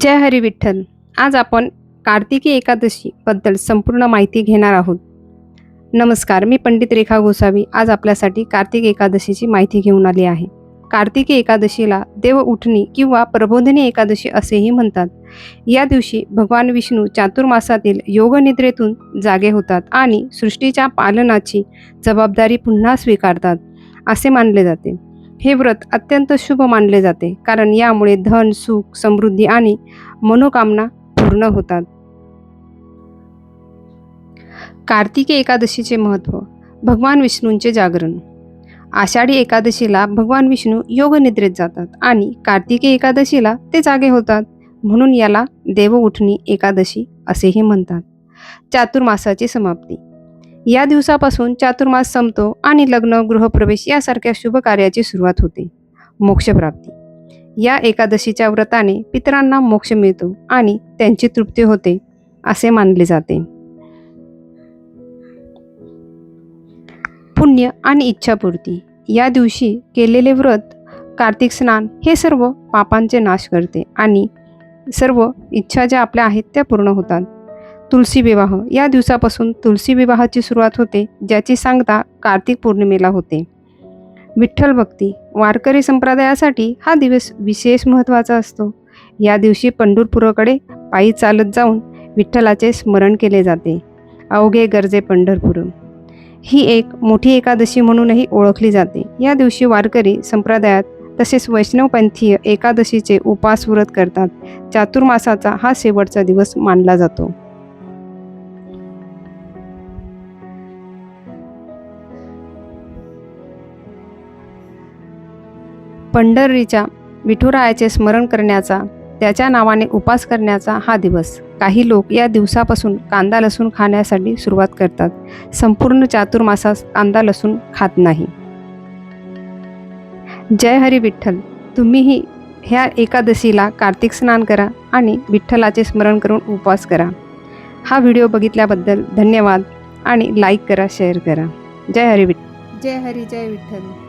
जय हरी विठ्ठल. आज आपण कार्तिकी एकादशीबद्दल संपूर्ण माहिती घेणार आहोत. नमस्कार मी पंडित रेखा गोसावी. आज आपल्यासाठी कार्तिक एकादशीची माहिती घेऊन आली आहे. कार्तिकी एकादशीला देव उठणी किंवा प्रबोधिनी एकादशी असेही म्हणतात. या दिवशी भगवान विष्णू चातुर्मासातील योगनिद्रेतून जागे होतात आणि सृष्टीच्या पालनाची जबाबदारी पुन्हा स्वीकारतात असे मानले जाते. हे व्रत अत्यंत शुभ मानले जाते कारण यामुळे धन सुख समृद्धी आणि मनोकामना पूर्ण होतात. कार्तिकी एकादशीचे महत्त्व भगवान विष्णूंचे जागरण. आषाढी एकादशीला भगवान विष्णू योगनिद्रेत जातात आणि कार्तिकी एकादशीला ते जागे होतात म्हणून याला देव उठणी एकादशी असेही म्हणतात. चातुर्मासाची समाप्ती. या दिवसापासून चातुर्मास संपतो आणि लग्न गृहप्रवेश यासारख्या शुभ कार्याची सुरुवात होते. मोक्षप्राप्ती. या एकादशीच्या व्रताने पितरांना मोक्ष मिळतो आणि त्यांची तृप्ती होते असे मानले जाते. पुण्य आणि इच्छापूर्ती. या दिवशी केलेले व्रत कार्तिक स्नान हे सर्व पापांचे नाश करते आणि सर्व इच्छा ज्या आपल्या आहेत त्या पूर्ण होतात. तुलसी विवाह. या दिवसापासून तुलसी विवाहाची सुरुवात होते ज्याची सांगता कार्तिक पौर्णिमेला होते. विठ्ठल भक्ती वारकरी संप्रदायासाठी हा दिवस विशेष महत्त्वाचा असतो. या दिवशी पंढरपुराकडे पायी चालत जाऊन विठ्ठलाचे स्मरण केले जाते. अवघे गरजे पंढरपूर. ही एक मोठी एकादशी म्हणूनही ओळखली जाते. या दिवशी वारकरी संप्रदायात तसेच वैष्णवपंथीय एकादशीचे उपास व्रत करतात. चातुर्मासाचा हा शेवटचा दिवस मानला जातो. पंढरीच्या विठुरायाचे स्मरण करण्याचा त्याच्या नावाने उपास करण्याचा हा दिवस. काही लोक या दिवसापासून कांदा लसूण खाण्यासाठी सुरुवात करतात. संपूर्ण चातुर्मासास कांदा लसूण खात नाही. जय हरी विठ्ठल. तुम्हीही ह्या एकादशीला कार्तिक स्नान करा आणि विठ्ठलाचे स्मरण करून उपवास करा. हा व्हिडिओ बघितल्याबद्दल धन्यवाद आणि लाईक करा शेअर करा. जय हरी विठ्ठल. जय हरी जय विठ्ठल.